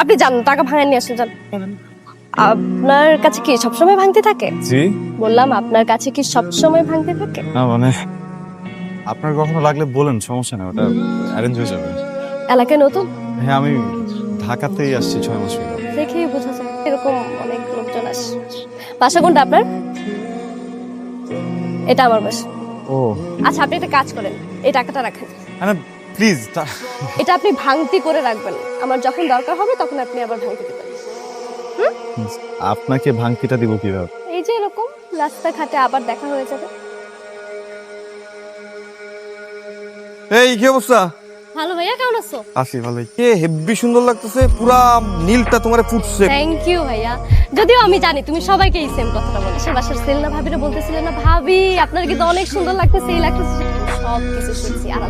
আপনি যান টাকা ভাঙা নিয়ে আসেন যান। আপনার কাছে কি সবসময় ভাঙতে থাকে? জি। বললাম আপনার কাছে কি সবসময় ভাঙতে থাকে? না মানে আপনার কখনো লাগলে বলেন সমস্যা নেই ওটা অ্যারেঞ্জ হয়ে যাবে। এলাকায় নতুন? হ্যাঁ আমি ঢাকাতেই আসছি ছয় মাস হলো। দেখেই বোঝা যায় এরকম অনেক লোকজন আসে। বাসা কোনটা আপনার? এটা আমার বাসা। ও। আচ্ছা আপনি একটা কাজ করেন এই টাকাটা রাখেন। মানে প্লিজ এটা আপনি ভাঙতি করে রাখবেন। আমার যখন দরকার হবে তখন আপনি আবার ভাঙতে দেবেন। আপনাকে ভাঙতিটা দিব কীভাবে? এই যে এরকম রাস্তাঘাটে আবার দেখা হয়ে যাবে। এই কি অবস্থা? ভালো ভাইয়া কেমন আছো? আসি ভালোই। কে হেব্বি সুন্দর লাগতেছে পুরা নীলটা তোমারে ফুটছে। থ্যাংক ইউ ভাইয়া। যদিও আমি জানি তুমি সবাইকে এই সেম কথাটা বলো। সে বাসার সেলনা ভাবিরা বলতেছিলে না ভাবি আপনার কিন্তু অনেক সুন্দর লাগতেছে এই লাগতেছে। সব কিছু শুনছি আর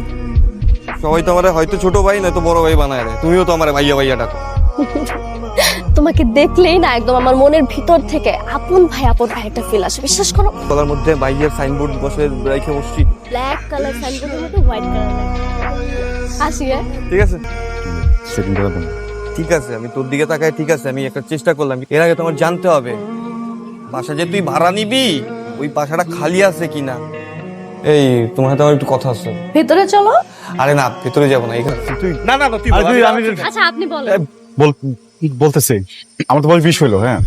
সবাই তো আমারে হয়তো ছোট ভাই নয়তো বড় ভাই বানায় রে তুমিও তো আমার ভাইয়া ভাইয়া ডাকো তোমাকে দেখলেই না একদম আমার মনের ভিতর থেকে আপন ভাই আপন ভাই একটা ফিল আসে। বিশ্বাস করো। গলার মধ্যে ভাইয়ের সাইনবোর্ড বসে রেখে বসছি। ব্ল্যাক কালার সাইনবোর্ডের মধ্যে হোয়াইট কালার আসি হ্যাঁ? ঠিক আছে। সেদিন করে দেন ঠিক আছে আমি তোর দিকে তাকাই ঠিক আছে আমি একটা চেষ্টা করলাম। এর আগে তোমার জানতে হবে বাসা যে তুই ভাড়া নিবি ওই বাসাটা খালি আছে কিনা? এই তোমার সাথে আমার একটু কথা আছে। ভেতরে চলো। আরে না ভেতরে যাব না এখানে তুই না না না তুই বল, আমি- আমি আচ্ছা আপনি বলেন। এ, বল বলতেছি। আমার তো বয়স বিশ হইল হ্যাঁ?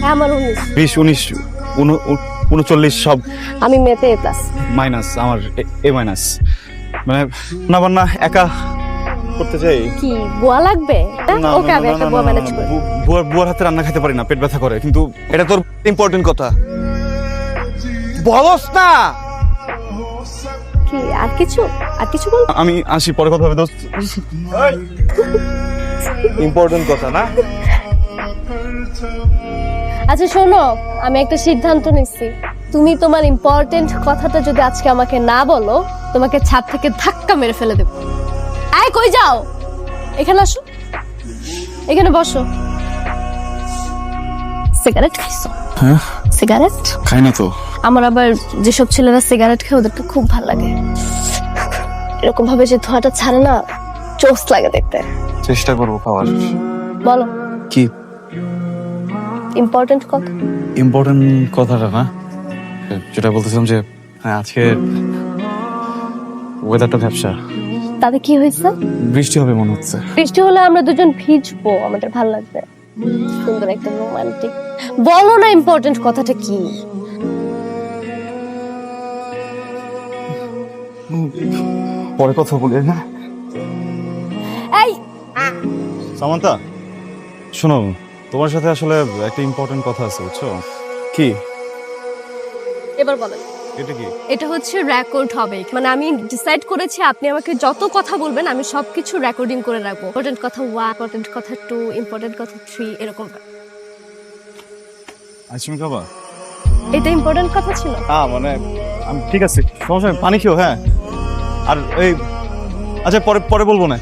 হ্যাঁ আমার উনিশ। বিশ উনিশ উন- উন- উনচল্লিশ সব। আমি মেতে এ প্লাস মাইনাস আমার এ মাইনাস। মানে না না একা করতে চাই। কি বুয়া লাগবে? না, ওকে না, আমি না, একটা না, বুয়া না, ম্যানেজ না, করি? বু- বুয়ার বুয়ার হাতে রান্না খেতে পারি না পেট ব্যথা করে। কিন্তু এটা তোর ইম্পর্টেন্ট কথা। বলস না! কি আর কিছু? আর কিছু বল? আমি আসি পরে কথা হবে দোস্ত। ইম্পর্টেন্ট কথা না? আচ্ছা শোনো আমি একটা সিদ্ধান্ত নিচ্ছি। তুমি তোমার ইম্পর্টেন্ট কথাটা যদি আজকে আমাকে না বলো তোমাকে ছাদ থেকে ধাক্কা মেরে ফেলে দেবো। আয় কই যাও? এখানে আসো। এখানে বসো। সিগারেট খাইছো? হ্যাঁ। সিগারেট? খাই না তো। আমার আবার যেসব ছেলেরা সিগারেট খায় ওদেরকে খুব ভালো লাগে। এরকম ভাবে যে ধোঁয়াটা ছাড়ে না চোস লাগে দেখতে। চেষ্টা করব খাওয়ার বলো। কি? ইম্পর্টেন্ট কথা? ইম্পর্টেন্ট কথাটা না? যেটা বলতেছিলাম যে হ্যাঁ আজকে ওয়েদারটা ব্যবসা তাতে কি হয়েছে? বৃষ্টি হবে মনে হচ্ছে। বৃষ্টি হলে আমরা দুজন ভিজবো আমাদের ভালো লাগবে। সুন্দর একটা রোমান্টিক বলো না ইম্পর্টেন্ট কথাটা কি? পরে কথা বলি না? এই সামান্তা শোনো তোমার সাথে আসলে একটা ইম্পর্টেন্ট কথা আছে বুঝছ? কি? এবার বলেন এটা কি? এটা হচ্ছে রেকর্ড হবে। মানে আমি ডিসাইড করেছি আপনি আমাকে যত কথা বলবেন আমি সবকিছু রেকর্ডিং করে রাখব। ইম্পর্টেন্ট কথা ওয়ান ইম্পর্টেন্ট কথা টু ইম্পর্টেন্ট কথা থ্রি এরকম। আইসক্রিম খাবা এটা ইম্পর্টেন্ট কথা ছিল? হ্যাঁ মানে আমি- ঠিক আছে সমস্যা পানি খেও হ্যাঁ। আর এই আচ্ছা পরে পরে বলব না?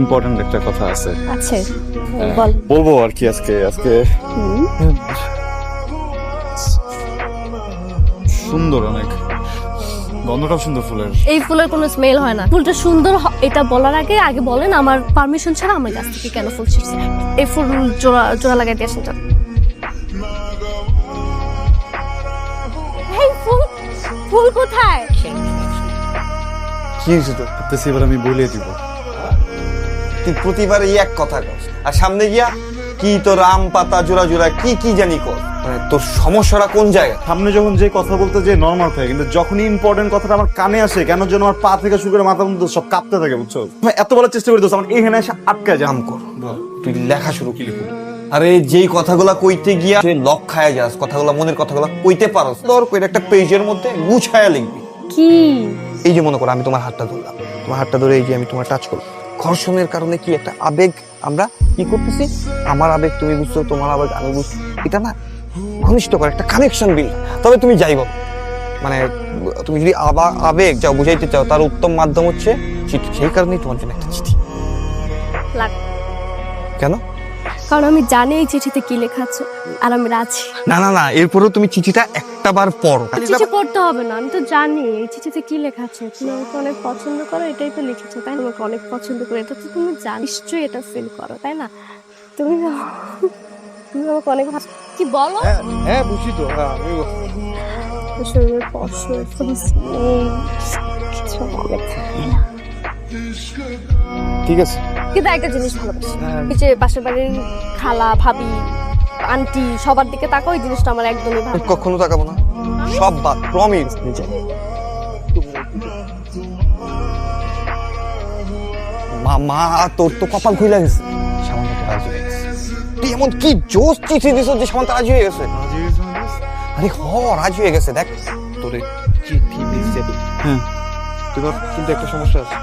ইম্পর্টেন্ট একটা কথা আছে। আছে বল। বলব আর কি আজকে আজকে সুন্দর অনেক। গন্ধটাও সুন্দর ফুলের। এই ফুলের কোনো স্মেল হয় না। ফুলটা সুন্দর এটা বলার আগে আগে বলেন আমার পারমিশন ছাড়া আমার গাছ থেকে কেন ফুল ছিঁড়ছে? এই ফুল জোড়া জোড়া লাগাই দিয়ে আসেন ফুল ফুল কোথায়? কি হয়েছে তোর? ভাবতেছি এবার আমি বলিয়ে দিব। তুই প্রতিবার এই এক কথা কস। আর সামনে গিয়া কি তোর আম পাতা জোড়া জোড়া কি কি জানি কর মানে তোর সমস্যাটা কোন জায়গায়? সামনে যখন যে কথা বলতে যে নর্মাল থাকে কিন্তু যখনই ইম্পর্টেন্ট কথাটা আমার কানে আসে কেন যেন আমার পা থেকে শুরু করে মাথা পর্যন্ত সব কাঁপতে থাকে বুঝছ? আমি এত বলার চেষ্টা করি দোস্ত আমার এখানে এসে আটকায় কাম কর। তুই লেখা শুরু কি লিখবি আরে যেই কথাগুলা কইতে গিয়া তুই লক খায়া যাস কথাগুলা মনের কথাগুলা কইতে পারস তোর কইটা একটা পেজের মধ্যে গুছায়া লিখবি। কি? এই যে মনে করো আমি তোমার হাতটা ধরলাম তোমার হাতটা ধরে এই যে আমি তোমার টাচ করলাম। ঘর্ষণের কারণে কি একটা আবেগ আমরা কি করতেছি? আমার আবেগ তুমি বুঝছ তোমার আবেগ আমি বুঝছি। এটা না ঘনিষ্ঠ করে একটা কানেকশন বিল তবে তুমি যাই বলো মানে তুমি যদি আবা- আবেগ যাও বুঝাইতে চাও তার উত্তম মাধ্যম হচ্ছে চিঠি সেই কারণেই তোমার জন্য একটা চিঠি। কেন? কারণ আমি জানি এই চিঠিতে কি লেখা আছে আর আমি রাজি। না না না এরপরেও তুমি চিঠিটা একটা বার পড়ো চিঠি পড়তে হবে না আমি তো জানি এই চিঠিতে কি লেখা আছে। তুমি আমাকে অনেক পছন্দ করো এটাই তো লিখেছো তাই আমাকে অনেক পছন্দ করো এটা তো তুমি জানো। নিশ্চয়ই এটা ফিল করো তাই না? তুমি তুমি আমাকে অনেক কি বলো? হ্যাঁ বুঝি তো হ্যাঁ আমি শরীরের smooth, কিছু অনেক ঠিক আছে। কিন্তু একটা জিনিস ভালোবাসি হ্যাঁ। এই যে পাশের বাড়ির খালা ভাবি আন্টি সবার দিকে তাকাও এই জিনিসটা আমার একদমই ভালো কখনো তাকাবো না। সব বাদ প্রমিস নিজে। মা মা তোর তো কপাল খুলে গেছে। সামান্য রাজি হয়ে গেছে। তুই এমন কি জোস চিঠি দিছ যে সামান্ত রাজি হয়ে গেছে? আরে হ রাজি হয়ে গেছে দেখ। তোরে চিঠি হ্যাঁ। তোর কিন্তু একটা সমস্যা আছে।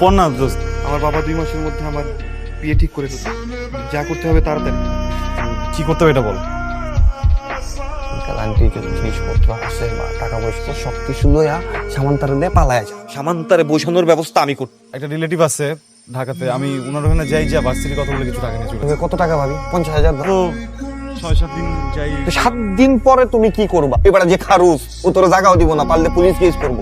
পড় না দোস্ত। আমার বাবা দুই মাসের মধ্যে আমার বিয়ে ঠিক করে দিচ্ছে যা করতে হবে তাড়াতাড়ি কি করতে হবে এটা বল। আন্টি যত জিনিসপত্র আছে বা টাকা পয়সা সব কিছু লইয়া সামান্তারে দিয়ে পালায় যা সামান্তারে বসানোর ব্যবস্থা আমি করব একটা রিলেটিভ আছে ঢাকাতে আমি ওনার ওখানে যাই যা ভার্সিটির কথা বলে কিছু টাকা নিয়ে চলে কত টাকা পাবি পঞ্চাশ হাজার ছয় সাত দিন যাই সাত দিন পরে তুমি কি করবা? এবারে যে খারুস ও তোর জায়গাও দিব না পারলে পুলিশ কেস করব।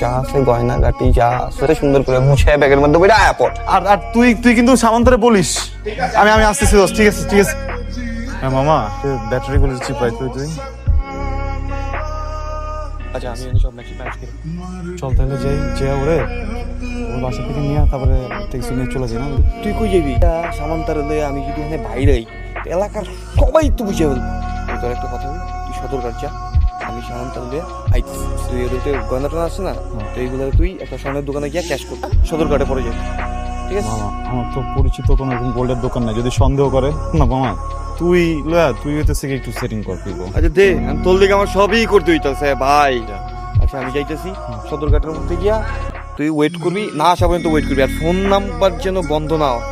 যা আছে গয়না গাটি যা আছে সুন্দর করে মুছে ব্যাগের মধ্যে পড় আর আর তুই তুই কিন্তু সামান্তরে বলিস। আমি আমি আসতেছি দোস্ত ঠিক আছে ঠিক আছে। হ্যাঁ মামা ব্যাটারি গুলো চিপ রাইট করে তুই। আচ্ছা আমি সব ম্যাচ ম্যাচ করি। চল তাহলে যাই যে ওরে ওর বাসা থেকে নিয়ে তারপরে ট্যাক্সি নিয়ে চলে যাই না? তুই কই যাবি? সামান্তারে লয়ে আমি যদি এখানে বাইরেই এলাকার সবাই তো বুঝে ফেলবে তোর একটা কথা বলি তুই সদরঘাট যা। আমি লয়ে আইতেছি তুই এদিকে গয়না টয়না আছে না তো এইগুলো তুই একটা স্বর্ণের দোকানে গিয়ে ক্যাশ করবি সদরঘাটে পরে যাবি ঠিক আছে? আমার তো পরিচিত কোনো এরকম গোল্ডের দোকান নাই। যদি সন্দেহ করে না মামা তুই লয়া তুই হইতেছে একটু সেটিং কর তুই আচ্ছা দে আমি তোর দিকে আমার সবই করতে হইতাছে ভাই। আচ্ছা আমি যাইতেছি। সদরঘাটের মধ্যে গিয়া তুই ওয়েট করবি না আসা পর্যন্ত ওয়েট করবি। আর ফোন নাম্বার যেন বন্ধ না হয়।